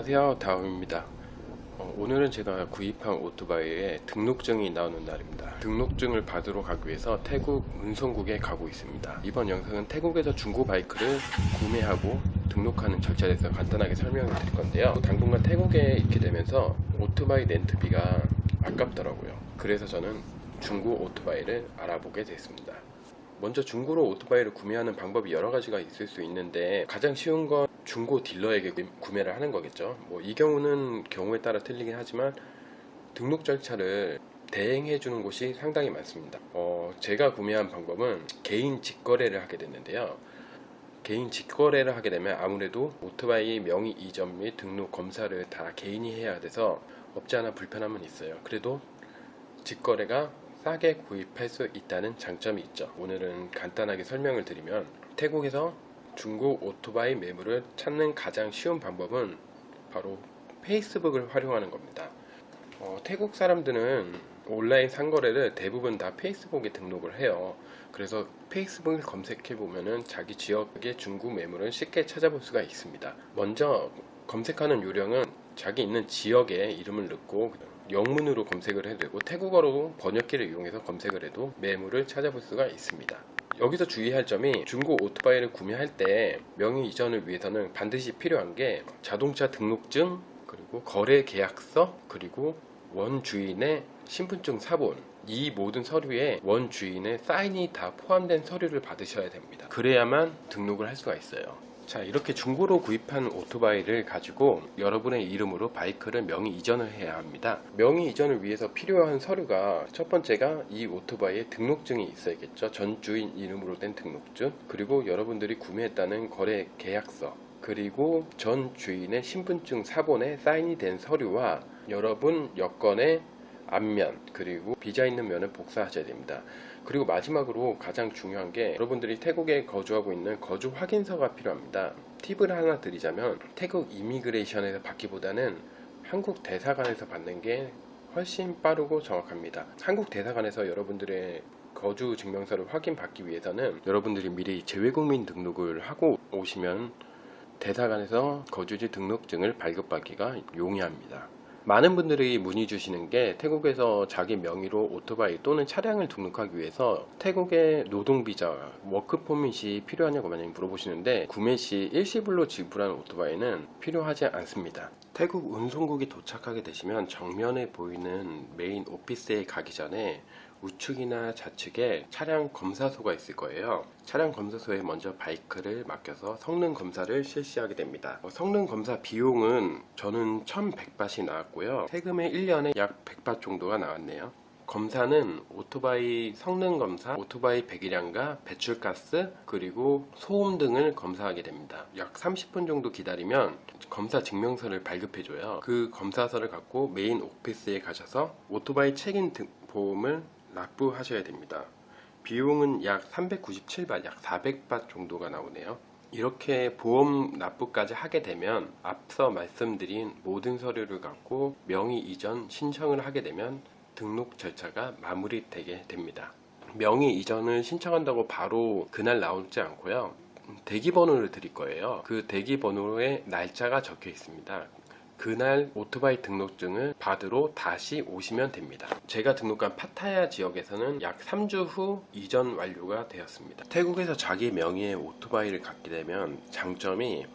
안녕하세요. 다음입니다. 어, 오늘은 제가 구입한 오토바이에 등록증이 나오는 날입니다. 등록증을 받으러 가기 위해서 태국 운송국에 가고 있습니다. 이번 영상은 태국에서 중고 바이크를 구매하고 등록하는 절차에 대해서 간단하게 설명을 드릴 건데요. 당분간 태국에 있게 되면서 오토바이 렌트비가 아깝더라고요. 그래서 저는 중고 오토바이를 알아보게 됐습니다 먼저 중고로 오토바이를 구매하는 방법이 여러 가지가 있을 수 있는데 가장 쉬운 건 중고 딜러에게 구- 구매를 하는 거겠죠. 뭐 이 경우는 경우에 따라 틀리긴 하지만 등록 절차를 대행해 주는 곳이 상당히 많습니다. 어, 제가 구매한 방법은 개인 직거래를 하게 됐는데요. 개인 직거래를 하게 되면 아무래도 오토바이 명의 이전 및 등록 검사를 다 개인이 해야 돼서 없지 않아 불편함은 있어요. 그래도 직거래가 싸게 구입할 수 있다는 장점이 있죠. 오늘은 간단하게 설명을 드리면 태국에서 중고 오토바이 매물을 찾는 가장 쉬운 방법은 바로 페이스북을 활용하는 겁니다. 어, 태국 사람들은 온라인 상거래를 대부분 다 페이스북에 등록을 해요. 그래서 페이스북을 검색해 보면은 자기 지역의 중고 매물을 쉽게 찾아볼 수가 있습니다. 먼저 검색하는 요령은 자기 있는 지역의 이름을 넣고 영문으로 검색을 해도 되고 태국어로 번역기를 이용해서 검색을 해도 매물을 찾아볼 수가 있습니다. 여기서 주의할 점이 중고 오토바이를 구매할 때 명의 이전을 위해서는 반드시 필요한 게 자동차 등록증 그리고 거래 계약서 그리고 원 주인의 신분증 사본 이 모든 서류에 원 주인의 사인이 다 포함된 서류를 받으셔야 됩니다. 그래야만 등록을 할 수가 있어요. 자 이렇게 중고로 구입한 오토바이를 가지고 여러분의 이름으로 바이크를 명의 이전을 해야 합니다. 명의 이전을 위해서 필요한 서류가 첫 번째가 이 오토바이의 등록증이 있어야겠죠. 전 주인 이름으로 된 등록증 그리고 여러분들이 구매했다는 거래 계약서 그리고 전 주인의 신분증 사본에 사인이 된 서류와 여러분 여권의 앞면 그리고 비자 있는 면을 복사하셔야 됩니다. 그리고 마지막으로 가장 중요한 게 여러분들이 태국에 거주하고 있는 거주 확인서가 필요합니다. 팁을 하나 드리자면 태국 이미그레이션에서 받기보다는 한국 대사관에서 받는 게 훨씬 빠르고 정확합니다. 한국 대사관에서 여러분들의 거주 증명서를 확인받기 위해서는 여러분들이 미리 재외국민 등록을 하고 오시면 대사관에서 거주지 등록증을 발급받기가 용이합니다. 많은 분들이 문의 주시는 게 태국에서 자기 명의로 오토바이 또는 차량을 등록하기 위해서 태국의 노동비자, 워크포밋이 필요하냐고 많이 물어보시는데 구매 시 일시불로 지불하는 오토바이는 필요하지 않습니다. 태국 운송국이 도착하게 되시면 정면에 보이는 메인 오피스에 가기 전에 우측이나 좌측에 차량 검사소가 있을 거예요. 차량 검사소에 먼저 바이크를 맡겨서 성능 검사를 실시하게 됩니다. 어, 성능 검사 비용은 저는 1100바트이 나왔고요. 세금에 1년에 약 100바트 정도가 나왔네요. 검사는 오토바이 성능 검사, 오토바이 배기량과 배출가스, 그리고 소음 등을 검사하게 됩니다. 약 30분 정도 기다리면 검사 증명서를 발급해줘요. 그 검사서를 갖고 메인 오피스에 가셔서 오토바이 책임 등- 보험을 납부하셔야 됩니다. 비용은 약 397바, 약 400바 정도가 나오네요. 이렇게 보험 납부까지 하게 되면 앞서 말씀드린 모든 서류를 갖고 명의 이전 신청을 하게 되면 등록 절차가 마무리되게 됩니다. 명의 이전을 신청한다고 바로 그날 나오지 않고요. 대기 번호를 드릴 거예요. 그 대기 번호에 날짜가 적혀 있습니다. 그날 오토바이 등록증을 받으러 다시 오시면 됩니다. 제가 등록한 파타야 지역에서는 약 3주 후 이전 완료가 되었습니다. 태국에서 자기 명의의 오토바이를 갖게 되면 장점이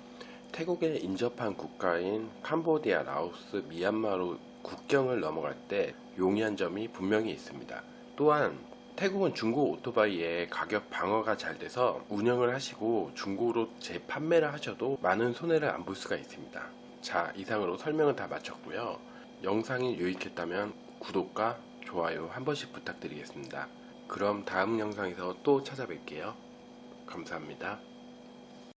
태국에 인접한 국가인 캄보디아, 라오스, 미얀마로 국경을 넘어갈 때 용이한 점이 분명히 있습니다. 또한 태국은 중고 오토바이의 가격 방어가 잘 돼서 운영을 하시고 중고로 재판매를 하셔도 많은 손해를 안 볼 수가 있습니다. 자, 이상으로 설명은 다 마쳤고요. 영상이 유익했다면 구독과 좋아요 한 번씩 부탁드리겠습니다. 그럼 다음 영상에서 또 찾아뵐게요. 감사합니다.